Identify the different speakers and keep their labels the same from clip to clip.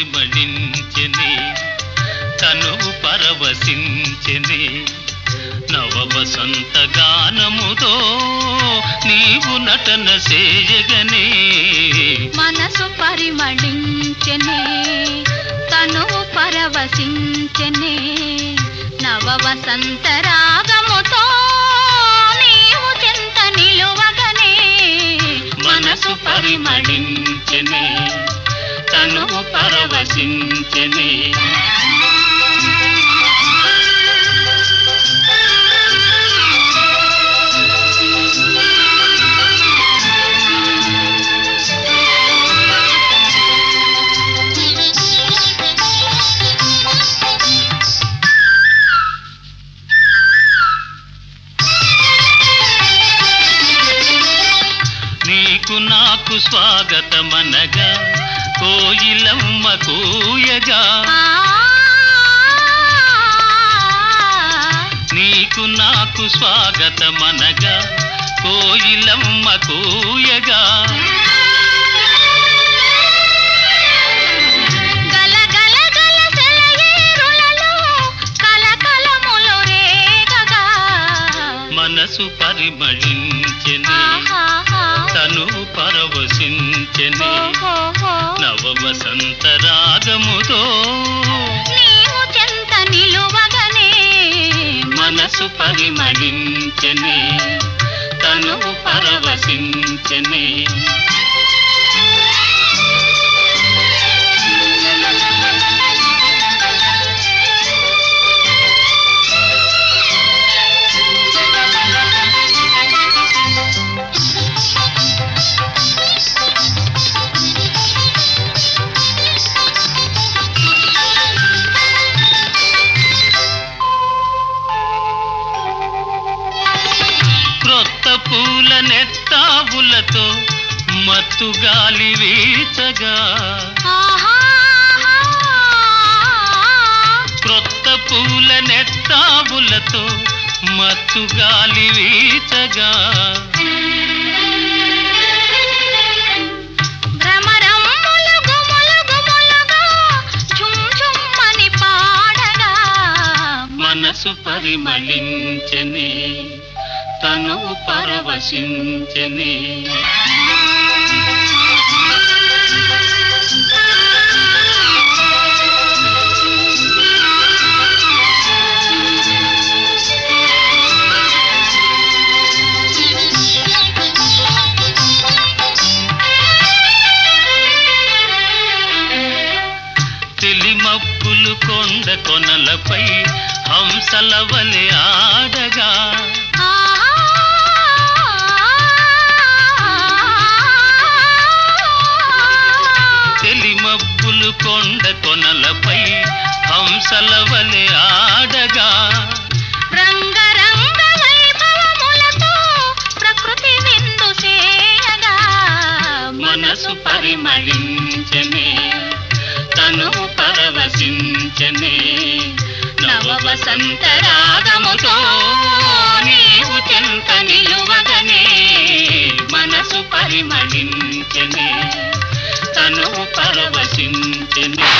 Speaker 1: పరిమళించెని తనువు పరవశించెని. నవ వసంత గానముతో నీవు నటన చేయగనే.
Speaker 2: మనసు పరిమళించెనే తను పరవశించెనే. నవ వసంత రాగముతో నీవు చెంత నిలువగనే.
Speaker 1: మనసు పరిమళించెని. తను పరవశించని. నీకు నాకు స్వాగతమనగా కోయిలమ్మ కూయగా నీకు నాకు స్వాగతమనగా కోయిలమ్మ కూయగా మనసు పరిమళించెని
Speaker 2: ఆహాహా.
Speaker 1: తను పరవశించని. నవ వసంత రాగముతో
Speaker 2: నీవు చెంత నిలువగనే
Speaker 1: మనసు పరిమళించని. తను పరవశించని. నెత్తావులతో మత్తు గాలి వీచగా. క్రొత్త పూల నెత్తావులతో మత్తు గాలి వీచగా మనసు పరిమళించని తను పరవశించని. తెలిమప్పులు కొండ కొనలపై హంసల వలె ఆ పరవశించని నవ వసంత రాగముతో నీవు చెంత నిలువగనే మనసు పరిమళించనే తను పరవశించనే.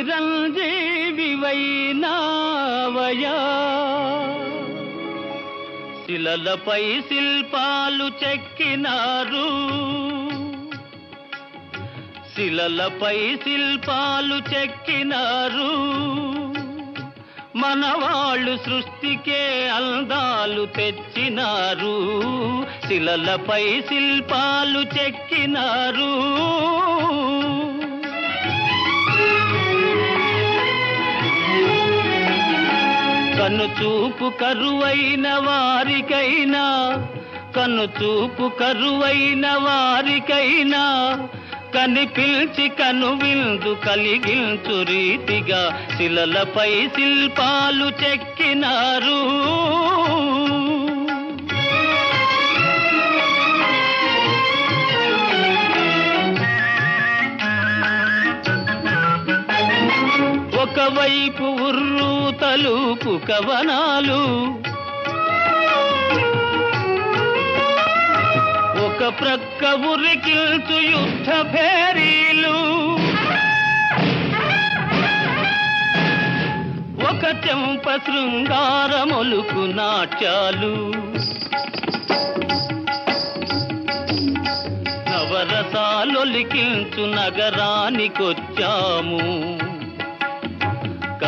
Speaker 1: చిరంజీవి వైనావయా శిలలపై శిల్పాలు చెక్కినారు. శిలలపై శిల్పాలు చెక్కినారు. మనవాళ్ళు సృష్టికే అందాలు తెచ్చినారు. శిలలపై శిల్పాలు చెక్కినారు. కన్ను చూపు కరువైన వారికైనా కన్ను చూపు కరువైన వారికైనా కనిపించి కను విందు కలిగించు రీతిగా శిలలపై శిల్పాలు చెక్కినారు. వైపు ఉర్రు తలుపు కవనాలు. ఒక ప్రక్క ఉరికిల్చు యుద్ధ భేరీలు. ఒక చెంప శృంగారమొలుకు నాట్యాలు. నవరసాలొలికించు నగరానికొచ్చాము.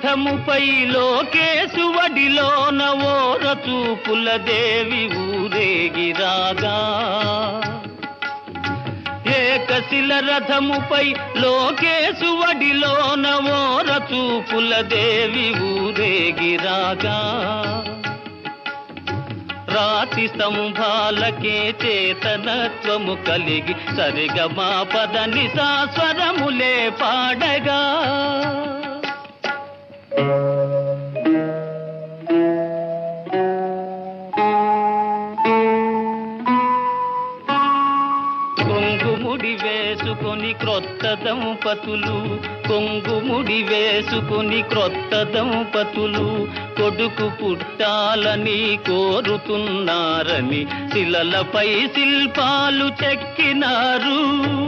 Speaker 1: ఏకశిల రథముపై లోకేశువడిలోన ఓర చూపుల దేవి ఊరేగి ఊరేగిరాగా ఏకశిల రథముపై లోకేశువడిలోన ఓర చూపుల దేవి ఊరేగి ఊరేగిరాగా రాతి స్తంభాలకే చేతనత్వము కలిగి సరిగమా పదని సాస్వరములే పాడగా. కొంగుముడి వేసుకొని క్రొత్త దంపతులు కొంగుముడి వేసుకొని క్రొత్త దంపతులు కొడుకు పుట్టాలని కోరుతున్నారని శిలలపై శిల్పాలు చెక్కినారు.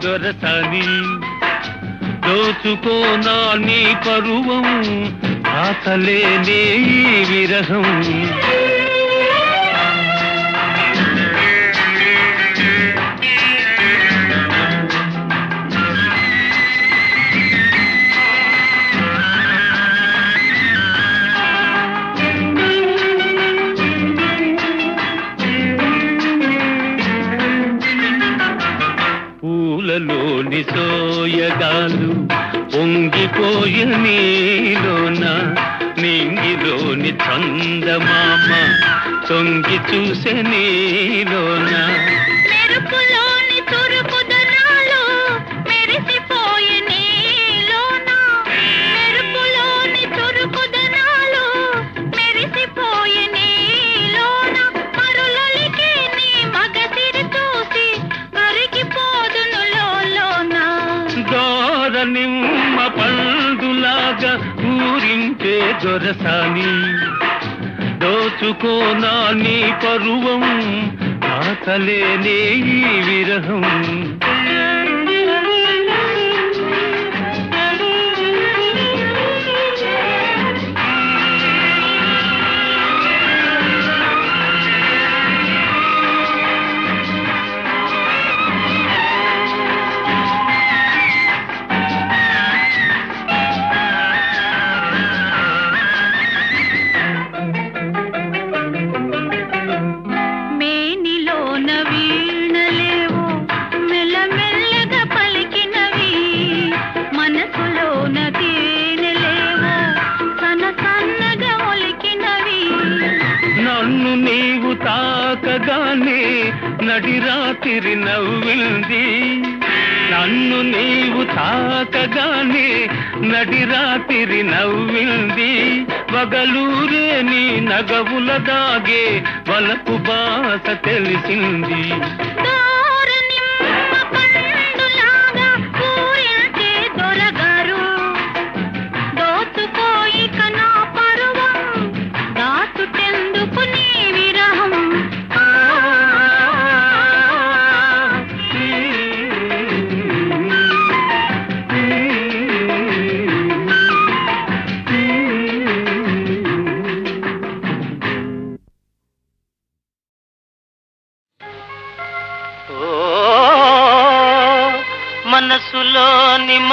Speaker 1: ఊరించే దోచుకోనా నీ పరువం ఆకలేనే ఈ విరహం. పొంగిపోయే నీలోన నింగిలోని చందమామ తొంగి చూసే నీలోన పండులాగా ఊరించే దొరసాని దోచుకోనా నీ పరువం ఆకలేనే ఈ విరహం. నడి రాత్రి నవ్వింది. నన్ను నీవు తాకగానే నడి రాత్రి నవ్వింది. పగలూరే నీ నగవుల దాగే వలపు బాస తెలిసింది.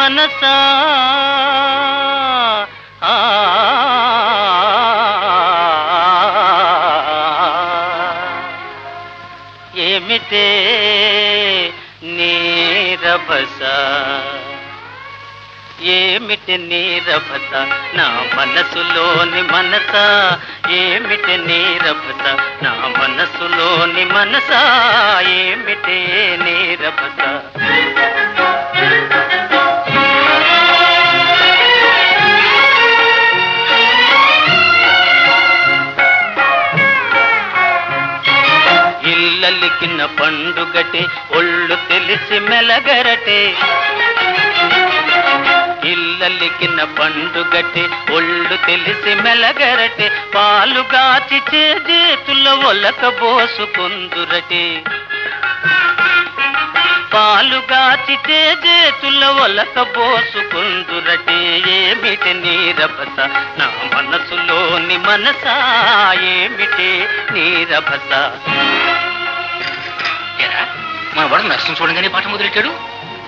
Speaker 1: మనసా. ఏమిటే నీరభస? ఏమిటి నీరభత నా మనసులోని మనస. ఏమిటి నీరభత నా మనసులోని మనస. ఏమిటి నీరభత పుట్టిన పండుగటే ఒళ్ళు తెలిసి మెలగరటే. ఇల్లలికిన పండుగటే ఒళ్ళు తెలిసి మెలగరటే. పాలుగాచి చేతుల ఒలక బోసుకుందురటే పాలుగాచి చేతుల ఒలక బోసుకుందురటే ఏమిటి నీరభస నా మనసులోని మనసా? ఏమిటి నీరభస
Speaker 3: ఏరా మన వాడు నష్టం చూడంగానే పాట మొదలెట్టాడు.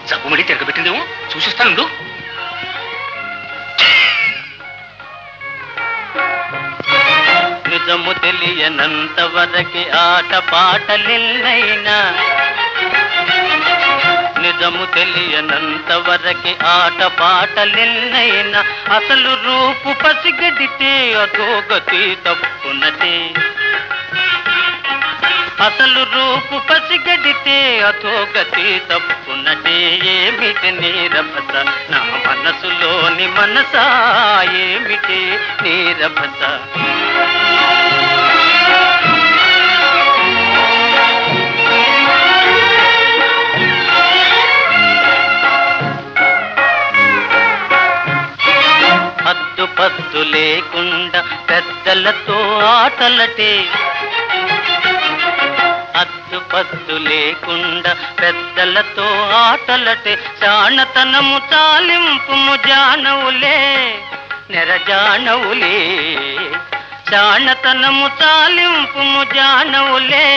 Speaker 3: జబ్బుమడి తిరగబెట్టిందేమో? చూసిస్తానుండు
Speaker 1: నిజము తెలియనంత వరకే ఆట పాటలిల్లైనా నిజము తెలియనంత వరకే ఆట పాటలిల్లైనా అసలు రూపు పసిగడితే అధోగతి తప్పునటే అసలు రూపు పసిగడితే అధోగతి తప్పునటే ఏమిటి నీరభత? నా మనసులోని మనసా ఏమిటి నీరభత? హద్దు పద్దు లేకుండా పెద్దలతో ఆటలటే హద్దు పద్దు లేకుండా పెద్దలతో ఆటలటే చాణతనము చాలింపుము జానవులే నెరజానవులే. చాణతనము చాలింపుము జానవులే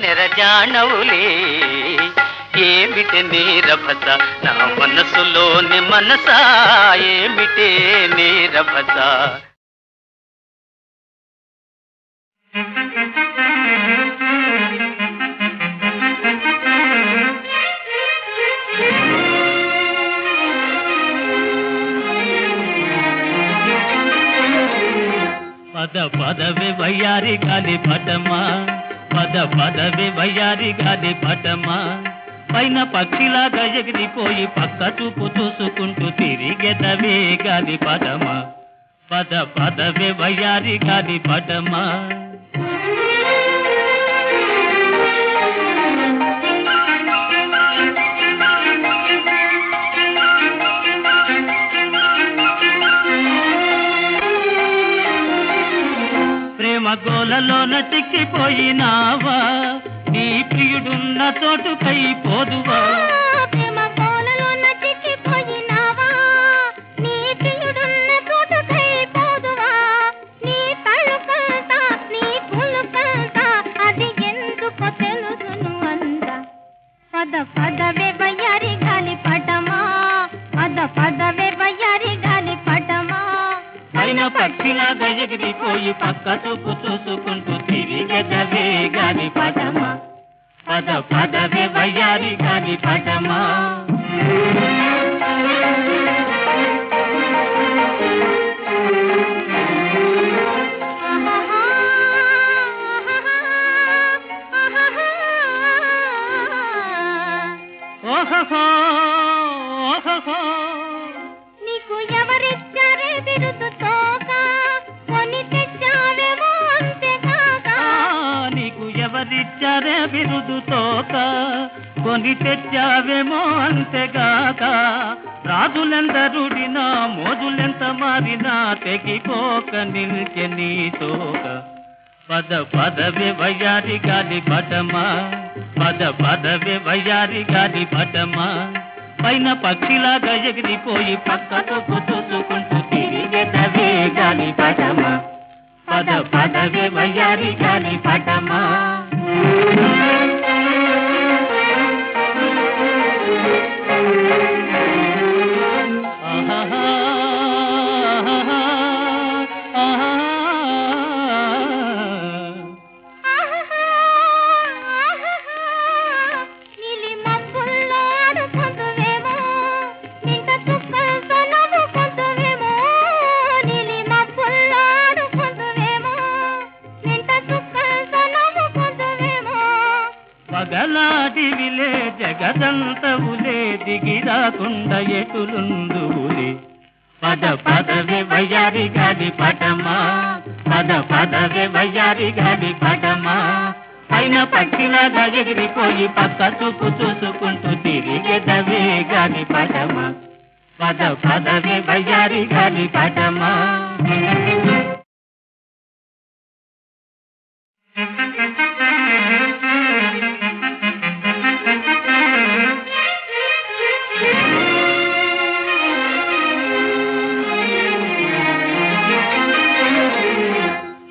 Speaker 1: నెరజానవులే. ఏమిటి నీరభత నా మనసులోని మనసా? ఏమిటి నీరభత
Speaker 2: ఆ, ఆ,
Speaker 1: పద పదవి వయ్యారి గాలి పటమా. పద పదవి వయ్యారి గాలి పటమా. పైన పక్షిలాగా ఎగిరిపోయి పక్క చూపు చూసుకుంటూ తిరిగెదవే గాలి పటమా. పద పదవి వయ్యారి గాలి పటమా. నీ
Speaker 2: పులుపంతా నీ ప్రియుడున్న తోటుపై పోదువా? పద పదవే బయ్యారి గాలి పటమా? పద పదవే
Speaker 1: పక్షిలాగా ఎగిరిపోయి పక్క చూపు చూసుకుంటూ తిరిగెదవే గాలి పటమా. పద పదవే వయ్యారి గాలి పటమా. ఓహో ఓహో
Speaker 2: ఎవరిచ్చారే బిరుదు తోక? కొని తెచ్చావేమో
Speaker 1: అంతేగాక. రాజులెందరుడినా మోజులెంత మారినా తెగిపోక నిల్చె నీ తోక. పద పదవే వయ్యారి గాలి పటమా. పద పదవే వయ్యారి గాలి పటమా. పైన పక్షిలాగా ఎగిరిపోయి పక్కకు చూసుకుంటూ తిరిగెదవే గాలి పటమా. పద పదవే వయ్యారి గాలి పటమా. Thank you. ఎగిరిపోయి పక్క చూపు చూసుకుంటూ తిరిగెదవే గాలి పటమా పద పదవి వయ్యారి గాని పటమా.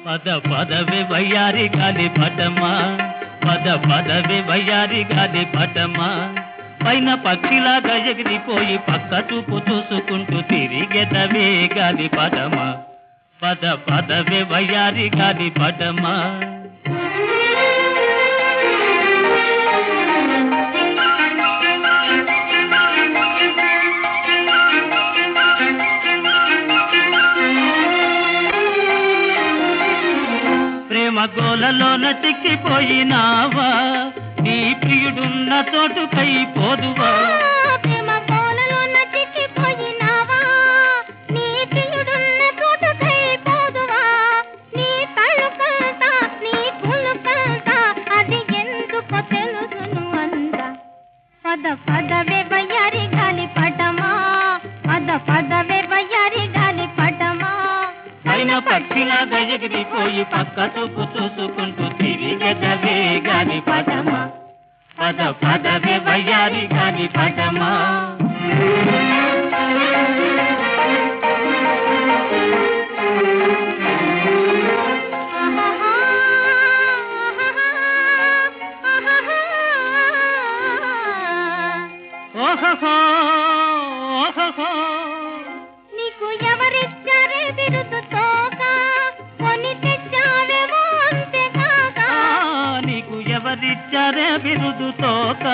Speaker 1: పద పదవి వయ్యారి గాలి పటమా. పద పదవి వయ్యారి గాలి పటమా. పైన పక్షిలాగా ఎగిరిపోయి పక్క చూపు చూసుకుంటూ తిరిగెదవే గాలి పటమా. పద పదవి వయ్యారి గాలి పటమా. గోలలోన చిక్కిపోయినావా నీ ప్రియుడున్న చోటుకై పోదువా? ఎగిరిపోయి పక్క చూపు చూసుకుంటూ తిరిగెదవే గాలి పటమా పద పదవే వయ్యారి
Speaker 2: ఆహాహా.
Speaker 1: ఓహో ఓహో
Speaker 2: ఎవరిచ్చారే బిరుదు తోక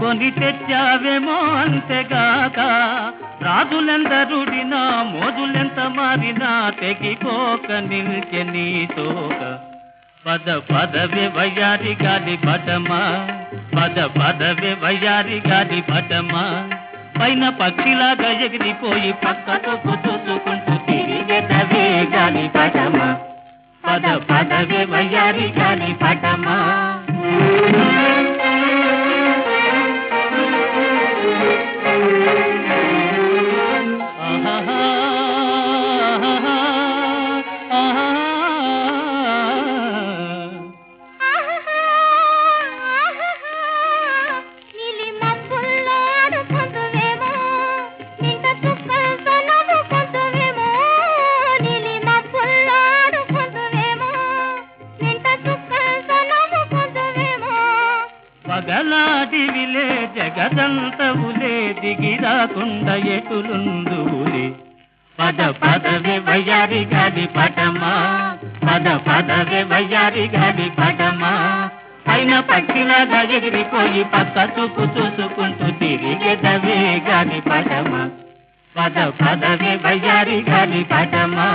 Speaker 2: కొని తెచ్చావేమో
Speaker 1: అంతేగాక. రాజులెందరుడినా మోజులెంత మారినా తెగిపోక నిలిచె నీ తోక. పద పదవే వయ్యారి గాలి పటమా పద పదవే వయ్యారి గాలి పటమా. పైన పక్షిలాగా ఎగిరిపోయి పక్కకు చూసుకుంటూ తిరిగేటవే గాలి పటమా. పద పదవే వయ్యారి గాలి పటమా. Thank you. దిగిరాకుండా ఎటులుందువులే పద పదవి వయ్యారి గది పటమా? పద పదవి వయ్యారి గది పటమా? పైన పక్షిలాగా ఎగిరిపోయి పక్క చూపు చూసుకుంటూ తిరిగెదవే గది పటమా? పద పదవి వయ్యారి గది పటమా?